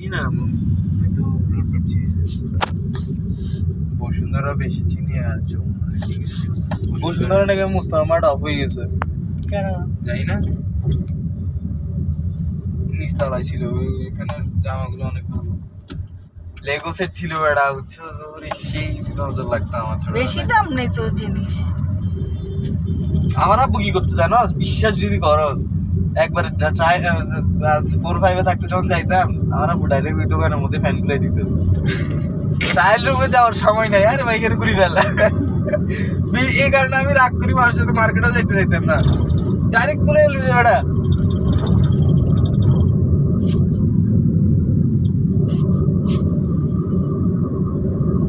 চিনি না তো দিচ্ছি। বসুন্ধরা বেশি চিনি আর বসুন্ধরা নাকি মুস্তামাট অফ হয়ে গেছে। কেন? না। নিচতলায় ছিল ওইখানে জামাগুলো অনেক ভালো। লেগো সেট ছিল ওরে সেই নজর লাগতো আমার ছোট বেশি দাম নেই তো জিনিস। আমার আব্বু কি করতে জানো? বিশ্বাস যদি করস একবার ক্লাস ফোর ফাইভে থাকতে যখন যাইতাম আমার ডাইরেক্ট ওই দোকানের মধ্যে ফ্যান খুলে দিত। ট্রায়াল রুমে যাওয়ার সময় নাই আরে ভাই কেন করি ফেলা। এই কারণে আমি রাগ করি মানুষের সাথে মার্কেটও যাইতে যাইতাম না। ডাইরেক্ট খুলে এলো ওটা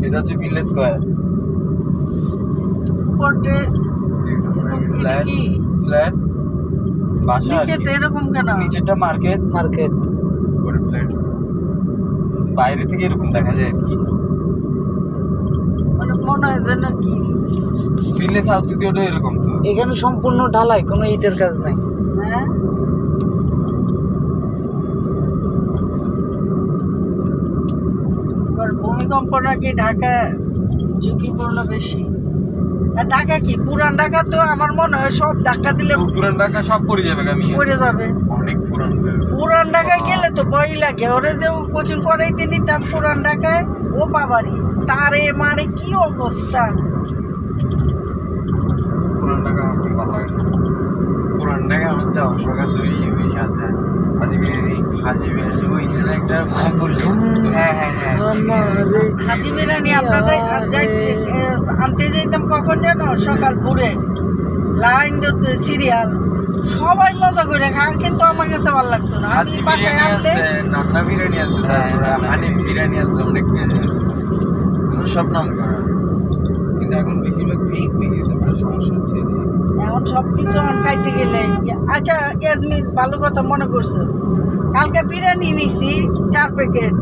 এটা হচ্ছে ভিলেজ স্কোয়ার ফ্ল্যাট ফ্ল্যাট বাসা। নিচেটা এরকম কেন? নিচেরটা মার্কেট। মার্কেট। উপরে ফ্ল্যাট। বাইরে থেকে এরকম দেখা যায় আর কি। মানে মনে হয় যেন কি? ভিলেজ হাউস ওটা এরকম তো। এখানে সম্পূর্ণ ঢালাই কোনো ইটের কাজ নাই। হ্যাঁ? এবার ভূমিকম্প নাকি ঢাকা ঝুঁকিপূর্ণ বেশি। ঢাকা কি? পুরান ঢাকা তো আমার মনে হয় সব ধাক্কা দিলে পুরান ঢাকা সব পড়ে যাবে আমি পড়ে যাবে। অনেক পুরান পুরান ঢাকায় গেলে তো ভয় লাগে। ওরে যে কোচিং করাইতে নিতাম পুরান ঢাকায় ও বাবারি তারে মারে কি অবস্থা পুরান ঢাকা আমার থেকে ভালো লাগে না। আমার ওই ওই হাজি বিরিয়ানি ওইখানে একটা হ্যাঁ হ্যাঁ হ্যাঁ হাজি বিরিয়ানি আপনাদের আনতে যাইতাম কখন জানো সকাল ভোরে। লাইন ধরতে সিরিয়াল। সবাই মজা করে খান কিন্তু আমার কাছে ভালো লাগতো না। আমি বাসায় আনতে আছে নান্না বিরিয়ানি আছে তারপরে হানিফ বিরিয়ানি আছে অনেক বিরিয়ানি আছে। সব নাম করা। কিন্তু এখন বেশিরভাগ ফেক হয়ে গেছে বড় সমস্যা সব কিছু আমার খাইতে গেলে। আচ্ছা এজমির ভালো কথা মনে করছ। কালকে বিরিয়ানি নিছি চার প্যাকেট।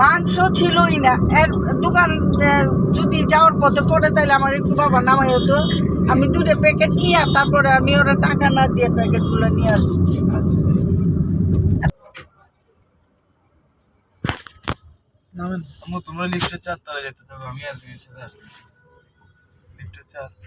মাংস ছিলই না। এর দোকান যদি যাওয়ার পথে পড়ে তাহলে আমার একটু বাবা নামাই হতো আমি দুটো প্যাকেট নিয়ে তারপরে আমি ওরা টাকা না দিয়ে প্যাকেটগুলো নিয়ে আসি আচ্ছা তোমরা লিফটের চার তলায় যেতে থাকো আমি আসবি সাথে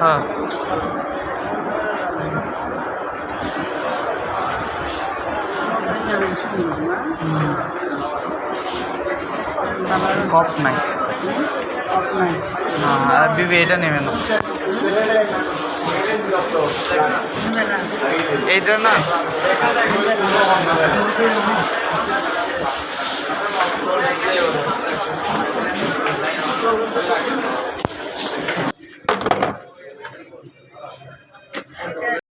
হ্যাঁ। কপ নাই হ্যাঁ বিবি এটা নেবে না। এইটা না।